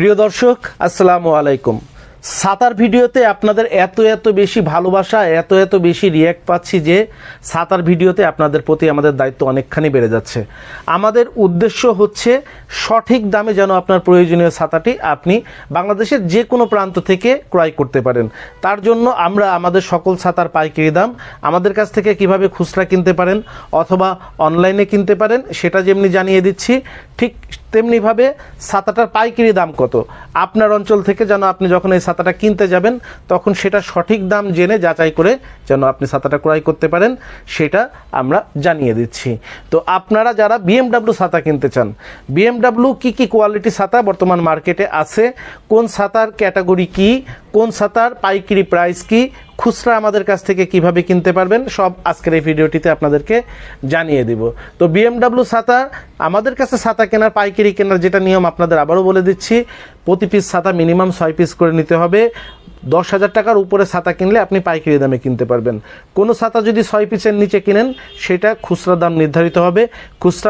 প্রিয় দর্শক, আসসালামু আলাইকুম। সাতার ভিডিওতে আপনাদের এত এত বেশি ভালোবাসা, এত এত বেশি রিয়্যাক্ট পাচ্ছি যে সাতার ভিডিওতে আপনাদের প্রতি আমাদের দায়িত্ব অনেকখানি বেড়ে যাচ্ছে। আমাদের উদ্দেশ্য হচ্ছে সঠিক দামে যেন আপনার প্রয়োজনীয় ছাতাটি আপনি বাংলাদেশের যে কোনো প্রান্ত থেকে ক্রয় করতে পারেন। তার জন্য আমরা আমাদের সকল ছাতার পাইকারি দাম আমাদের কাছ থেকে কীভাবে খুচরা কিনতে পারেন অথবা অনলাইনে কিনতে পারেন, সেটা যেমনি জানিয়ে দিচ্ছি ঠিক তেমনিভাবে ছাতাটার পাইকারি দাম কত? আপনার অঞ্চল থেকে যেন আপনি যখন এই ছাতাটা কিনতে যাবেন, তখন সেটা সঠিক দাম জেনে যাচাই করে যেন আপনি ছাতাটা ক্রয় করতে পারেন, সেটা আমরা জানিয়ে দিচ্ছি। তো আপনারা যারা বিএমডাব্লিউ ছাতা কিনতে চান বিএমডাব্লিউ কি কি কোয়ালিটি ছাতা বর্তমান মার্কেটে আছে, কোন ছাতার ক্যাটাগরি কি কোন ছাতার পাইকারি প্রাইস কি, খুচরা আমাদের কাছ থেকে কীভাবে কিনতে পারবেন, সব আজকের এই ভিডিওটিতে আপনাদেরকে জানিয়ে দিব। তো বিএমডাব্লিউ ছাতা, আমাদের কাছে ছাতা কেনার, পাইকারি কেনার যেটা নিয়ম আপনাদের আবারও বলে দিচ্ছি, প্রতি পিস ছাতা মিনিমাম ছয় পিস করে নিতে হবে। দশ হাজার টাকার উপরে ছাতা কিনলে আপনি পাইকারি দামে কিনতে পারবেন। কোনো ছাতা যদি ছয় পিসের নিচে কিনেন, সেটা খুচরা দাম নির্ধারিত হবে। খুচরা